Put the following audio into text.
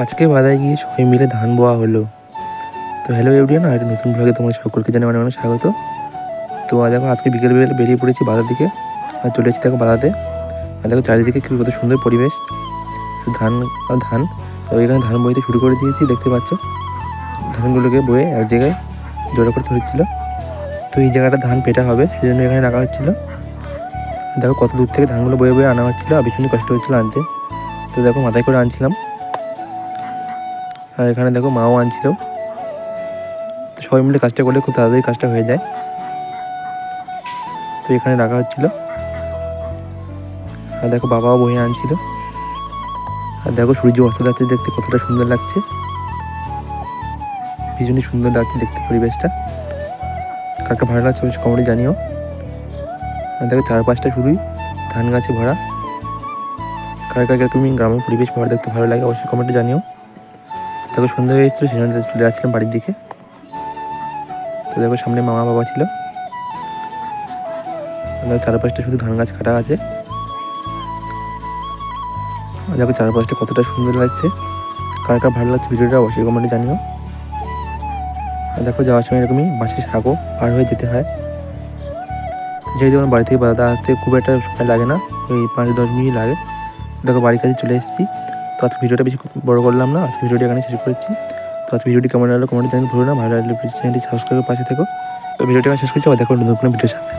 আজকে বাদায় গিয়ে সবাই মিলে ধান বোয়া হলো। তো হ্যালো এভরিয়ান আর নতুন ব্লগে তোমাদের সকলকে জানাই অনেক অনেক স্বাগত। তো দেখো, আজকে বিকেল বেলা বেরিয়ে পড়েছি বাজার দিকে, আর চলে এসেছি দেখো বাজাতে আর দেখো চারিদিকে কি কত সুন্দর পরিবেশ। ধান আর ধান। তো এখানে ধান বইতে শুরু করে দিয়েছি, দেখতে পাচ্ছ? ধানগুলোকে বয়ে এক জায়গায় জড়ো করে ধরেছিল তো এই জায়গাটা ধান পেটা হবে সেই জন্য এখানে রাখা হচ্ছিল। দেখো কত দূর থেকে ধানগুলো বয়ে বয়ে আনা হচ্ছিল, আর ভীষণই কষ্ট হচ্ছিল আনতে। তো দেখো মাথায় করে আনছিলাম। আর এখানে দেখো মাও আনছিল। তো সবাই মিলে কাজটা করলে খুব তাড়াতাড়ি কাজটা হয়ে যায়। তো এখানে রাখা হচ্ছিল। আর দেখো বাবাও বই আনছিল। আর দেখো সূর্য অস্ত যাচ্ছে দেখতে কতটা সুন্দর লাগছে। ভীষণই সুন্দর লাগছে দেখতে পরিবেশটা। কাকে ভালো লাগছে কমেন্টে জানিও। আর দেখো চারপাশটা শুধুই ধান গাছে ভরা। কার কার তুমি গ্রামের পরিবেশ ভরা দেখতে ভালো লাগে অবশ্যই কমেন্টে জানিও। দেখো সন্ধ্যা হয়ে এসেছিল সেখানে চলে যাচ্ছিলাম বাড়ির দিকে। তো দেখো সামনে মামা বাবা ছিল। চারপাশটা শুধু ধান গাছ কাটা আছে। দেখো চারপাশটা কতটা সুন্দর লাগছে। কার কার ভালো লাগছে ভিডিওটা অবশ্যই কমেন্টে জানিও। দেখো যাওয়ার সময় এরকমই বাসের সাঁকো পার হয়ে যেতে হয়। যেহেতু আমার বাড়ি থেকে বাজাতে আসতে খুব একটা সময় লাগে না, ওই পাঁচ দশ মিনিট লাগে। দেখো বাড়ির কাছে চলে এসেছি। তো আজকে ভিডিওটা বেশি বড় করলাম না, আজকে ভিডিওটি এখানে শেষ করেছি। তো আজকে ভিডিওটি কেমন লাগল কমেন্ট জানিয়ে ভুলো না, ভালো লাগলে চ্যানেলটি সাবস্ক্রাইব করে পাশে থেকো। তো ভিডিওটি আমি শেষ করছি, আবার দেখো নতুন কোনো ভিডিওর সাথে।